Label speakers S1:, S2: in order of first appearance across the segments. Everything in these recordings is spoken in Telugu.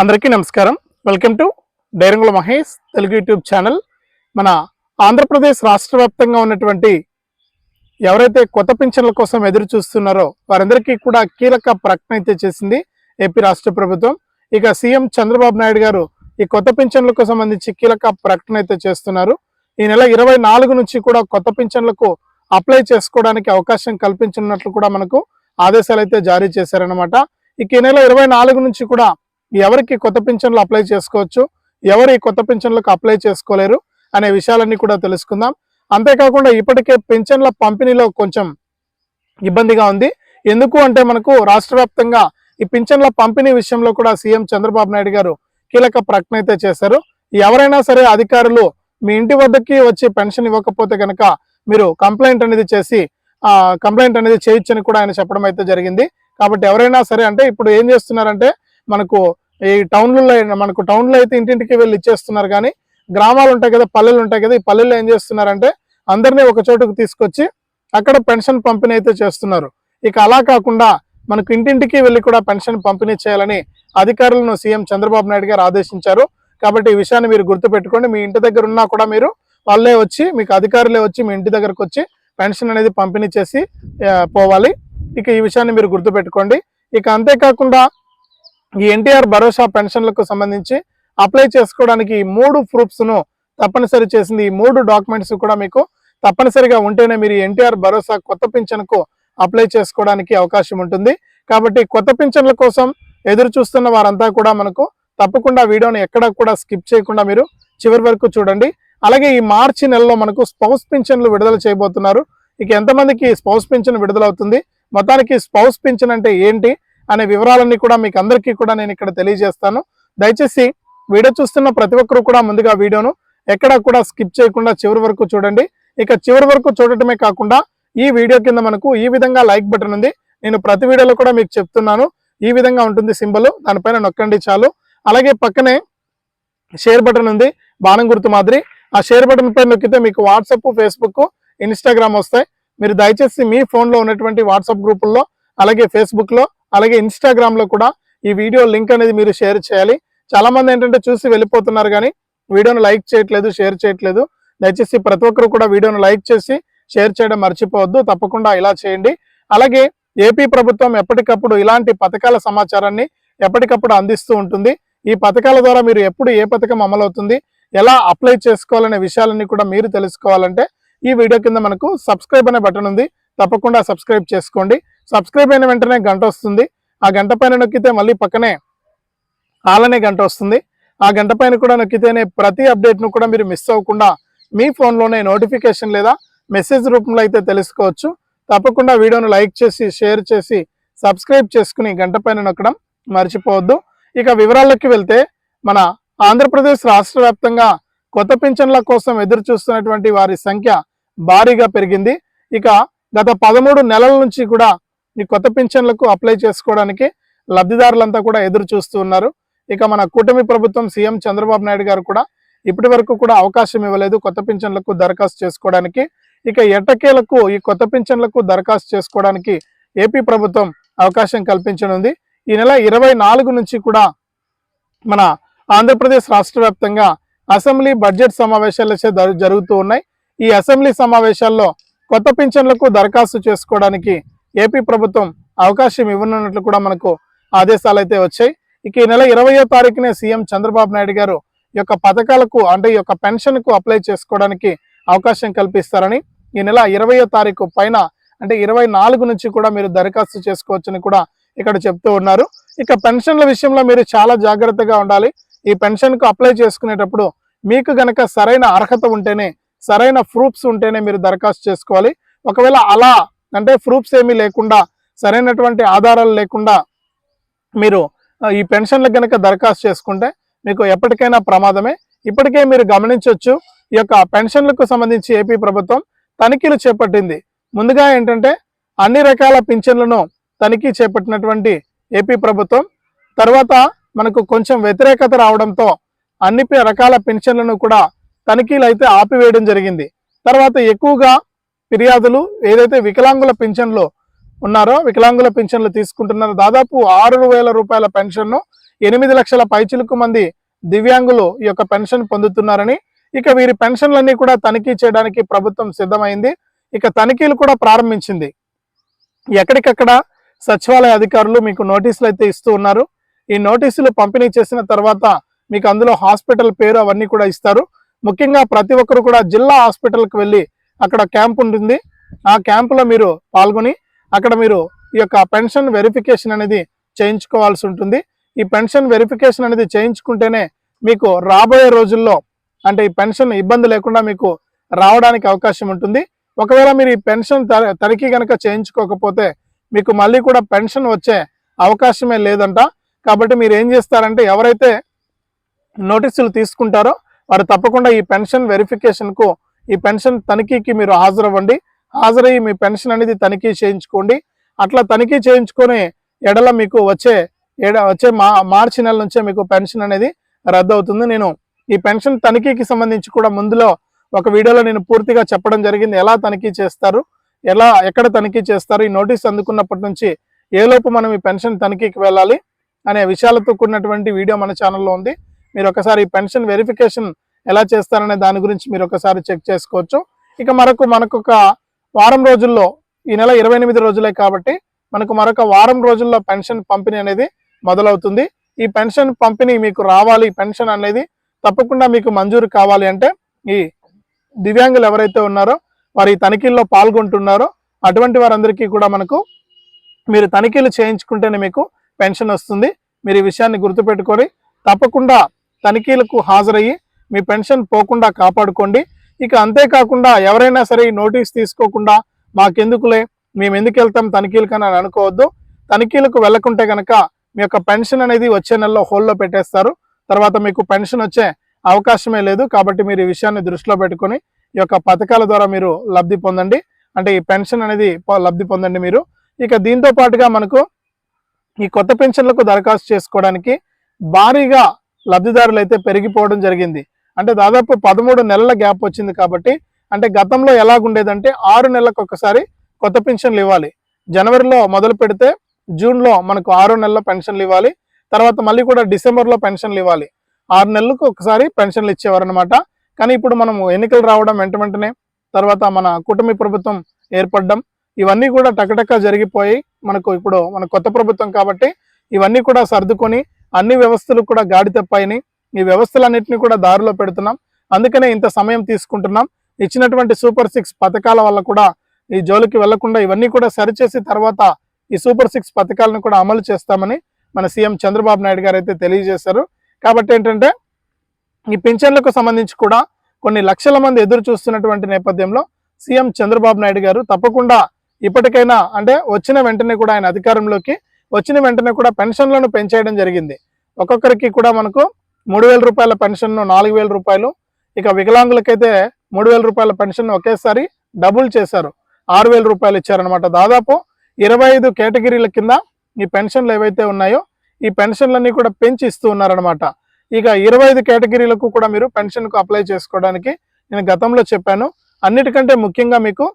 S1: అందరికీ నమస్కారం. Welcome to Dairangula Mahesh Telugu YouTube channel. మన ఆంధ్రప్రదేశ్ రాష్ట్ర వ్యాప్తంగా ఉన్నటువంటి ఎవరైతే కొత్త పింఛన్ల కోసం ఎదురు చూస్తున్నారో వారందరికీ కూడా కీలక ప్రకటన అయితే చేసింది ఏపీ రాష్ట్ర ప్రభుత్వం. ఇక సీఎం చంద్రబాబు నాయుడు గారు ఈ కొత్త పింఛన్లకు సంబంధించి కీలక ప్రకటన అయితే చేస్తున్నారు. ఈ నెల ఇరవై నాలుగు నుంచి కూడా కొత్త పింఛన్లకు అప్లై చేసుకోవడానికి అవకాశం కల్పించినట్లు కూడా మనకు ఆదేశాలు అయితే జారీ చేశారనమాట ఇక ఈ నెల ఇరవై నాలుగు నుంచి కూడా ఎవరికి కొత్త పింఛన్లు అప్లై చేసుకోవచ్చు ఎవరు ఈ కొత్త పింఛన్లకు అప్లై చేసుకోలేరు అనే విషయాలన్నీ కూడా తెలుసుకుందాం. అంతేకాకుండా ఇప్పటికే పింఛన్ల పంపిణీలో కొంచెం ఇబ్బందిగా ఉంది. ఎందుకు అంటే మనకు రాష్ట్ర వ్యాప్తంగా ఈ పింఛన్ల పంపిణీ విషయంలో కూడా సీఎం చంద్రబాబు నాయుడు గారు కీలక ప్రకటన అయితే చేశారు. ఎవరైనా సరే అధికారులు మీ ఇంటి వద్దకి వచ్చి పెన్షన్ ఇవ్వకపోతే కనుక మీరు కంప్లైంట్ అనేది చేసి కంప్లైంట్ అనేది చేయొచ్చని కూడా ఆయన చెప్పడం అయితే జరిగింది. కాబట్టి ఎవరైనా సరే అంటే ఇప్పుడు ఏం చేస్తున్నారంటే మనకు ఈ టౌన్లలో మనకు టౌన్లో అయితే ఇంటింటికి వెళ్ళి ఇచ్చేస్తున్నారు కానీ గ్రామాలు ఉంటాయి కదా పల్లెలు ఉంటాయి కదా ఈ పల్లెల్లో ఏం చేస్తున్నారంటే అందరినీ ఒక చోటుకు తీసుకొచ్చి అక్కడ పెన్షన్ పంపిణీ అయితే చేస్తున్నారు. ఇక అలా కాకుండా మనకు ఇంటింటికి వెళ్ళి కూడా పెన్షన్ పంపిణీ చేయాలని అధికారులను సీఎం చంద్రబాబు నాయుడు గారు ఆదేశించారు. కాబట్టి ఈ విషయాన్ని మీరు గుర్తుపెట్టుకోండి. మీ ఇంటి దగ్గర ఉన్నా కూడా మీరు వాళ్ళే వచ్చి మీకు అధికారులే వచ్చి మీ ఇంటి దగ్గరకు వచ్చి పెన్షన్ అనేది పంపిణీ చేసి పోవాలి. ఇక ఈ విషయాన్ని మీరు గుర్తుపెట్టుకోండి. ఇక అంతేకాకుండా ఈ ఎన్టీఆర్ భరోసా పెన్షన్లకు సంబంధించి అప్లై చేసుకోవడానికి ఈ మూడు ప్రూఫ్స్ను తప్పనిసరి చేసింది. ఈ మూడు డాక్యుమెంట్స్ కూడా మీకు తప్పనిసరిగా ఉంటేనే మీరు ఎన్టీఆర్ భరోసా కొత్త పింఛన్కు అప్లై చేసుకోవడానికి అవకాశం ఉంటుంది. కాబట్టి కొత్త పింఛన్ల కోసం ఎదురు చూస్తున్న వారంతా కూడా మనకు తప్పకుండా వీడియోని ఎక్కడ కూడా స్కిప్ చేయకుండా మీరు చివరి వరకు చూడండి. అలాగే ఈ మార్చి నెలలో మనకు స్పౌస్ పింఛన్లు విడుదల చేయబోతున్నారు. ఇక ఎంతమందికి స్పౌస్ పింఛన్ విడుదలవుతుంది? మొత్తానికి స్పౌస్ పింఛన్ అంటే ఏంటి? అనే వివరాలన్నీ కూడా మీకు అందరికీ కూడా నేను ఇక్కడ తెలియజేస్తాను. దయచేసి వీడియో చూస్తున్న ప్రతి ఒక్కరు కూడా ముందుగా వీడియోను ఎక్కడా కూడా స్కిప్ చేయకుండా చివరి వరకు చూడండి. ఇక చివరి వరకు చూడటమే కాకుండా ఈ వీడియో కింద మనకు ఈ విధంగా లైక్ బటన్ ఉంది. నేను ప్రతి వీడియోలో కూడా మీకు చెప్తున్నాను. ఈ విధంగా ఉంటుంది సింబల్. దానిపైన నొక్కండి చాలు. అలాగే పక్కనే షేర్ బటన్ ఉంది. బాణం గుర్తు మాదిరి. ఆ షేర్ బటన్ పైన నొక్కితే మీకు వాట్సాప్ ఫేస్బుక్ ఇన్స్టాగ్రామ్ వస్తాయి. మీరు దయచేసి మీ ఫోన్లో ఉన్నటువంటి వాట్సాప్ గ్రూపుల్లో అలాగే ఫేస్బుక్లో అలాగే ఇన్స్టాగ్రామ్లో కూడా ఈ వీడియో లింక్ అనేది మీరు షేర్ చేయాలి. చాలా మంది ఏంటంటే చూసి వెళ్ళిపోతున్నారు కానీ వీడియోను లైక్ చేయట్లేదు షేర్ చేయట్లేదు. దయచేసి ప్రతి ఒక్కరు కూడా వీడియోను లైక్ చేసి షేర్ చేయడం మర్చిపోవద్దు. తప్పకుండా ఇలా చేయండి. అలాగే ఏపీ ప్రభుత్వం ఎప్పటికప్పుడు ఇలాంటి పథకాల సమాచారాన్ని ఎప్పటికప్పుడు అందిస్తూ ఉంటుంది. ఈ పథకాల ద్వారా మీరు ఎప్పుడు ఏ పథకం అమలవుతుంది ఎలా అప్లై చేసుకోవాలనే విషయాలన్నీ కూడా మీరు తెలుసుకోవాలంటే ఈ వీడియో కింద మనకు సబ్స్క్రైబ్ అనే బటన్ ఉంది. తప్పకుండా సబ్స్క్రైబ్ చేసుకోండి. సబ్స్క్రైబ్ అయిన వెంటనే గంట వస్తుంది. ఆ గంట పైన నొక్కితే మళ్ళీ పక్కనే ఆలనే గంట వస్తుంది. ఆ గంట పైన కూడా నొక్కితేనే ప్రతి అప్డేట్ను కూడా మీరు మిస్ అవ్వకుండా మీ ఫోన్లోనే నోటిఫికేషన్ లేదా మెసేజ్ రూపంలో అయితే తెలుసుకోవచ్చు. తప్పకుండా వీడియోను లైక్ చేసి షేర్ చేసి సబ్స్క్రైబ్ చేసుకుని గంట పైన నొక్కడం మర్చిపోవద్దు. ఇక వివరాల్లోకి వెళ్తే మన ఆంధ్రప్రదేశ్ రాష్ట్ర వ్యాప్తంగా కొత్త పింఛన్ల కోసం ఎదురు చూస్తున్నటువంటి వారి సంఖ్య భారీగా పెరిగింది. ఇక గత పదమూడు నెలల నుంచి కూడా ఈ కొత్త పింఛన్లకు అప్లై చేసుకోవడానికి లబ్ధిదారులంతా కూడా ఎదురు చూస్తూ ఉన్నారు. ఇక మన కూటమి ప్రభుత్వం సీఎం చంద్రబాబు నాయుడు గారు కూడా ఇప్పటి వరకు కూడా అవకాశం ఇవ్వలేదు కొత్త పింఛన్లకు దరఖాస్తు చేసుకోవడానికి. ఇక ఎట్టకేలకు ఈ కొత్త పింఛన్లకు దరఖాస్తు చేసుకోవడానికి ఏపీ ప్రభుత్వం అవకాశం కల్పించనుంది. ఈ నెల ఇరవై నాలుగు నుంచి కూడా మన ఆంధ్రప్రదేశ్ రాష్ట్ర వ్యాప్తంగా అసెంబ్లీ బడ్జెట్ సమావేశాలు జరుగుతూ ఉన్నాయి. ఈ అసెంబ్లీ సమావేశాల్లో కొత్త పింఛన్లకు దరఖాస్తు చేసుకోవడానికి ఏపీ ప్రభుత్వం అవకాశం ఇవ్వనున్నట్లు కూడా మనకు ఆదేశాలు అయితే వచ్చాయి. ఇక ఈ నెల ఇరవయో తారీఖునే సీఎం చంద్రబాబు నాయుడు గారు యొక్క పథకాలకు అంటే ఈ యొక్క పెన్షన్కు అప్లై చేసుకోవడానికి అవకాశం కల్పిస్తారని ఈ నెల ఇరవయో తారీఖు పైన అంటే ఇరవై నాలుగు నుంచి కూడా మీరు దరఖాస్తు చేసుకోవచ్చని కూడా ఇక్కడ చెప్తూ ఉన్నారు. ఇక పెన్షన్ల విషయంలో మీరు చాలా జాగ్రత్తగా ఉండాలి. ఈ పెన్షన్కు అప్లై చేసుకునేటప్పుడు మీకు గనక సరైన అర్హత ఉంటేనే సరైన ప్రూఫ్స్ ఉంటేనే మీరు దరఖాస్తు చేసుకోవాలి. ఒకవేళ అలా అంటే ప్రూఫ్స్ ఏమీ లేకుండా సరైనటువంటి ఆధారాలు లేకుండా మీరు ఈ పెన్షన్లకు కనుక దరఖాస్తు చేసుకుంటే మీకు ఎప్పటికైనా ప్రమాదమే. ఇప్పటికే మీరు గమనించవచ్చు ఈ యొక్క పెన్షన్లకు సంబంధించి ఏపీ ప్రభుత్వం తనిఖీలు చేపట్టింది. ముందుగా ఏంటంటే అన్ని రకాల పింఛన్లను తనిఖీ చేపట్టినటువంటి ఏపీ ప్రభుత్వం తర్వాత మనకు కొంచెం వ్యతిరేకత రావడంతో అన్ని రకాల పెన్షన్లను కూడా తనిఖీలు అయితే ఆపివేయడం జరిగింది. తర్వాత ఎక్కువగా ఫిర్యాదులు ఏదైతే వికలాంగుల పింఛన్లు ఉన్నారో వికలాంగుల పింఛన్లు తీసుకుంటున్నారో. దాదాపు ఆరు వేల రూపాయల పెన్షన్ను ఎనిమిది లక్షల పైచిలుకు మంది దివ్యాంగులు ఈ యొక్క పెన్షన్ పొందుతున్నారని ఇక వీరి పెన్షన్లన్నీ కూడా తనిఖీ చేయడానికి ప్రభుత్వం సిద్ధమైంది. ఇక తనిఖీలు కూడా ప్రారంభించింది. ఎక్కడికక్కడ సచివాలయ అధికారులు మీకు నోటీసులు అయితే ఇస్తూ ఉన్నారు. ఈ నోటీసులు పంపిణీ చేసిన తర్వాత మీకు అందులో హాస్పిటల్ పేరు అవన్నీ కూడా ఇస్తారు. ముఖ్యంగా ప్రతి ఒక్కరు కూడా జిల్లా హాస్పిటల్కి వెళ్ళి అక్కడ క్యాంప్ ఉంటుంది. ఆ క్యాంపులో మీరు పాల్గొని అక్కడ మీరు ఈ యొక్క పెన్షన్ వెరిఫికేషన్ అనేది చేయించుకోవాల్సి ఉంటుంది. ఈ పెన్షన్ వెరిఫికేషన్ అనేది చేయించుకుంటేనే మీకు రాబోయే రోజుల్లో అంటే ఈ పెన్షన్ ఇబ్బంది లేకుండా మీకు రావడానికి అవకాశం ఉంటుంది. ఒకవేళ మీరు ఈ పెన్షన్ త- తనిఖీ కనుక చేయించుకోకపోతే మీకు మళ్ళీ కూడా పెన్షన్ వచ్చే అవకాశమే లేదంట. కాబట్టి మీరు ఏం చేస్తారంటే ఎవరైతే నోటీసులు తీసుకుంటారో వారు తప్పకుండా ఈ పెన్షన్ వెరిఫికేషన్కు ఈ పెన్షన్ తనిఖీకి మీరు హాజరవ్వండి. హాజరయ్యి మీ పెన్షన్ అనేది తనిఖీ చేయించుకోండి. అట్లా తనిఖీ చేయించుకొని ఎడల మీకు వచ్చే ఏడ వచ్చే మా మార్చి నెల నుంచే మీకు పెన్షన్ అనేది రద్దు అవుతుంది నేను ఈ పెన్షన్ తనిఖీకి సంబంధించి కూడా ముందులో ఒక వీడియోలో నేను పూర్తిగా చెప్పడం జరిగింది. ఎలా తనిఖీ చేస్తారు? ఎలా ఎక్కడ తనిఖీ చేస్తారు? ఈ నోటీస్ అందుకున్నప్పటి నుంచి ఏలోపు మనం ఈ పెన్షన్ తనిఖీకి వెళ్ళాలి? అనే విషయాలతో కూడినటువంటి వీడియో మన ఛానల్లో ఉంది. మీరు ఒకసారి ఈ పెన్షన్ వెరిఫికేషన్ ఎలా చేస్తారనే దాని గురించి మీరు ఒకసారి చెక్ చేసుకోవచ్చు. ఇక మరొక మనకు ఒక వారం రోజుల్లో ఈ నెల ఇరవై ఎనిమిది రోజులే కాబట్టి మనకు మరొక వారం రోజుల్లో పెన్షన్ పంపిణీ అనేది మొదలవుతుంది. ఈ పెన్షన్ పంపిణీ మీకు రావాలి పెన్షన్ అనేది తప్పకుండా మీకు మంజూరు కావాలి అంటే ఈ దివ్యాంగులు ఎవరైతే ఉన్నారో వారి తనిఖీల్లో పాల్గొంటున్నారో అటువంటి వారందరికీ కూడా మనకు మీరు తనిఖీలు చేయించుకుంటేనే మీకు పెన్షన్ వస్తుంది. మీరు ఈ విషయాన్ని గుర్తుపెట్టుకొని తప్పకుండా తనిఖీలకు హాజరయ్యి మీ పెన్షన్ పోకుండా కాపాడుకోండి. ఇక అంతేకాకుండా ఎవరైనా సరే ఈ నోటీస్ తీసుకోకుండా మాకెందుకులే మేము ఎందుకు వెళ్తాం తనిఖీలకని అని అనుకోవద్దు. తనిఖీలకు వెళ్ళకుంటే కనుక మీ యొక్క పెన్షన్ అనేది వచ్చే నెలలో హోల్లో పెట్టేస్తారు. తర్వాత మీకు పెన్షన్ వచ్చే అవకాశమే లేదు కాబట్టి మీరు ఈ విషయాన్ని దృష్టిలో పెట్టుకొని ఈ యొక్క పథకాల ద్వారా మీరు లబ్ధి పొందండి. అంటే ఈ పెన్షన్ అనేది లబ్ధి పొందండి మీరు. ఇక దీంతో పాటుగా మనకు ఈ కొత్త పెన్షన్లకు దరఖాస్తు చేసుకోవడానికి భారీగా లబ్ధిదారులు అయితే పెరిగిపోవడం జరిగింది. అంటే దాదాపు పదమూడు నెలల గ్యాప్ వచ్చింది కాబట్టి అంటే గతంలో ఎలాగుండేదంటే ఆరు నెలలకు ఒకసారి కొత్త పెన్షన్లు ఇవ్వాలి. జనవరిలో మొదలు పెడితే జూన్లో మనకు ఆరు నెలల పెన్షన్లు ఇవ్వాలి. తర్వాత మళ్ళీ కూడా డిసెంబర్లో పెన్షన్లు ఇవ్వాలి. ఆరు నెలలకు ఒకసారి పెన్షన్లు ఇచ్చేవారనమాట కానీ ఇప్పుడు మనం ఎన్నికలు రావడం వెంట వెంటనే తర్వాత మన కుటుంబ ప్రభుత్వం ఏర్పడడం ఇవన్నీ కూడా టకటక జరిగిపోయి మనకు ఇప్పుడు మన కొత్త ప్రభుత్వం కాబట్టి ఇవన్నీ కూడా సర్దుకొని అన్ని వ్యవస్థలు కూడా గాడి తప్పాయని ఈ వ్యవస్థలన్నింటినీ కూడా దారిలో పెడుతున్నాం. అందుకనే ఇంత సమయం తీసుకుంటున్నాం. ఇచ్చినటువంటి సూపర్ సిక్స్ పథకాల వల్ల కూడా ఈ జోలికి వెళ్ళకుండా ఇవన్నీ కూడా సరిచేసి తర్వాత ఈ సూపర్ సిక్స్ పథకాలను కూడా అమలు చేస్తామని మన సీఎం చంద్రబాబు నాయుడు గారు అయితే తెలియజేశారు. కాబట్టి ఏంటంటే ఈ పింఛన్లకు సంబంధించి కూడా కొన్ని లక్షల మంది ఎదురు చూస్తున్నటువంటి నేపథ్యంలో సీఎం చంద్రబాబు నాయుడు గారు తప్పకుండా ఇప్పటికైనా అంటే వచ్చిన వెంటనే కూడా ఆయన అధికారంలోకి వచ్చిన వెంటనే కూడా పెన్షన్లను పెంచేయడం జరిగింది. ఒక్కొక్కరికి కూడా మనకు మూడు వేల రూపాయల పెన్షన్ నాలుగు వేల రూపాయలు. ఇక వికలాంగులకైతే మూడు వేల రూపాయల పెన్షన్ ఒకేసారి డబుల్ చేశారు. ఆరు వేల రూపాయలు ఇచ్చారనమాట దాదాపు ఇరవై ఐదు కేటగిరీల కింద ఈ పెన్షన్లు ఏవైతే ఉన్నాయో ఈ పెన్షన్లన్నీ కూడా పెంచి ఇస్తూ ఉన్నారనమాట ఇక ఇరవై ఐదు కేటగిరీలకు కూడా మీరు పెన్షన్కు అప్లై చేసుకోవడానికి నేను గతంలో చెప్పాను. అన్నిటికంటే ముఖ్యంగా మీకు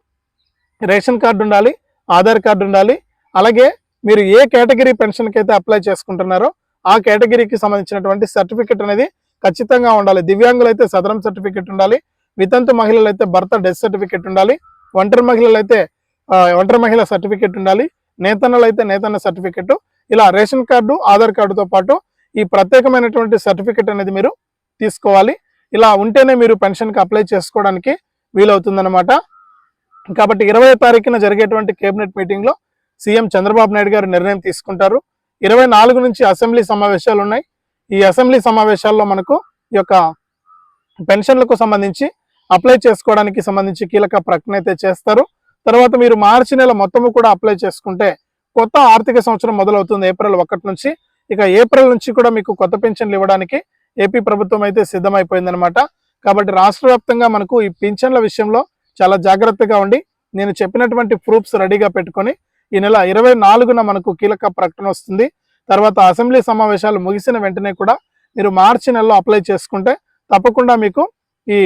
S1: రేషన్ కార్డు ఉండాలి ఆధార్ కార్డు ఉండాలి. అలాగే మీరు ఏ కేటగిరీ పెన్షన్కి అయితే అప్లై చేసుకుంటున్నారో ఆ కేటగిరీకి సంబంధించినటువంటి సర్టిఫికెట్ అనేది ఖచ్చితంగా ఉండాలి. దివ్యాంగులు అయితే సదరం సర్టిఫికెట్ ఉండాలి. వితంతు మహిళలు అయితే భర్త డెత్ సర్టిఫికెట్ ఉండాలి. ఒంటరి మహిళలు అయితే ఒంటరి మహిళ సర్టిఫికెట్ ఉండాలి. నేతన్నలు అయితే నేతన్న సర్టిఫికెట్. ఇలా రేషన్ కార్డు ఆధార్ కార్డుతో పాటు ఈ ప్రత్యేకమైనటువంటి సర్టిఫికెట్ అనేది మీరు తీసుకోవాలి. ఇలా ఉంటేనే మీరు పెన్షన్కి అప్లై చేసుకోవడానికి వీలవుతుందన్నమాట. కాబట్టి ఇరవై తారీఖున జరిగేటువంటి కేబినెట్ మీటింగ్లో సీఎం చంద్రబాబు నాయుడు గారు నిర్ణయం తీసుకుంటారు. ఇరవై నాలుగు నుంచి అసెంబ్లీ సమావేశాలు ఉన్నాయి. ఈ అసెంబ్లీ సమావేశాల్లో మనకు ఈ యొక్క పెన్షన్లకు సంబంధించి అప్లై చేసుకోవడానికి సంబంధించి కీలక ప్రకటన అయితే చేస్తారు. తర్వాత మీరు మార్చి నెల మొత్తము కూడా అప్లై చేసుకుంటే కొత్త ఆర్థిక సంవత్సరం మొదలవుతుంది ఏప్రిల్ ఒకటి నుంచి. ఇక ఏప్రిల్ నుంచి కూడా మీకు కొత్త పెన్షన్లు ఇవ్వడానికి ఏపీ ప్రభుత్వం అయితే సిద్ధమైపోయిందనమాట కాబట్టి రాష్ట్ర వ్యాప్తంగా మనకు ఈ పింఛన్ల విషయంలో చాలా జాగ్రత్తగా ఉండి నేను చెప్పినటువంటి ప్రూఫ్స్ రెడీగా పెట్టుకొని ఈ నెల ఇరవై నాలుగున మనకు కీలక ప్రకటన వస్తుంది. తర్వాత అసెంబ్లీ సమావేశాలు ముగిసిన వెంటనే కూడా మీరు మార్చి నెలలో అప్లై చేసుకుంటే తప్పకుండా మీకు ఈ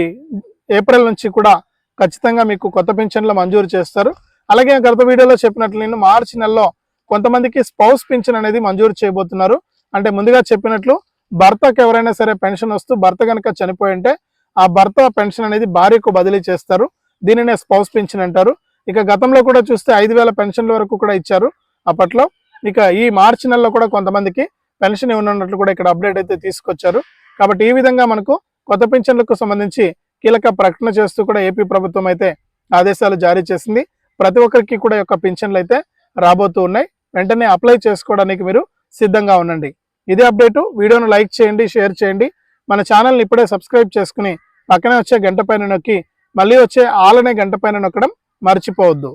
S1: ఏప్రిల్ నుంచి కూడా ఖచ్చితంగా మీకు కొత్త పెన్షన్లు మంజూరు చేస్తారు. అలాగే గత వీడియోలో చెప్పినట్లు నేను మార్చి నెలలో కొంతమందికి స్పౌస్ పింఛన్ అనేది మంజూరు చేయబోతున్నారు. అంటే ముందుగా చెప్పినట్లు భర్తకు ఎవరైనా సరే పెన్షన్ వస్తూ భర్త కనుక చనిపోయి ఉంటే ఆ భర్త పెన్షన్ అనేది భార్యకు బదిలీ చేస్తారు. దీనినే స్పౌస్ పెన్షన్ అంటారు. ఇక గతంలో కూడా చూస్తే ఐదు వేల పెన్షన్ల వరకు కూడా ఇచ్చారు. అప్పట్లో ఇక ఈ మార్చి నెలలో కూడా కొంతమందికి పెన్షన్ ఇవ్వనున్నట్లు కూడా ఇక్కడ అప్డేట్ అయితే తీసుకొచ్చారు. కాబట్టి ఈ విధంగా మనకు కొత్త పెన్షన్లకు సంబంధించి కీలక ప్రకటన చేస్తూ కూడా ఏపీ ప్రభుత్వం అయితే ఆదేశాలు జారీ చేసింది. ప్రతి ఒక్కరికి కూడా యొక్క పెన్షన్లు అయితే రాబోతూ ఉన్నాయి. వెంటనే అప్లై చేసుకోవడానికి మీరు సిద్ధంగా ఉండండి. ఇదే అప్డేటు. వీడియోను లైక్ చేయండి షేర్ చేయండి. మన ఛానల్ని ఇప్పుడే సబ్స్క్రైబ్ చేసుకుని పక్కనే వచ్చే గంట పైన నొక్కి మళ్ళీ వచ్చే ఆలనే గంట పైన నొక్కడం మర్చిపోవద్దు.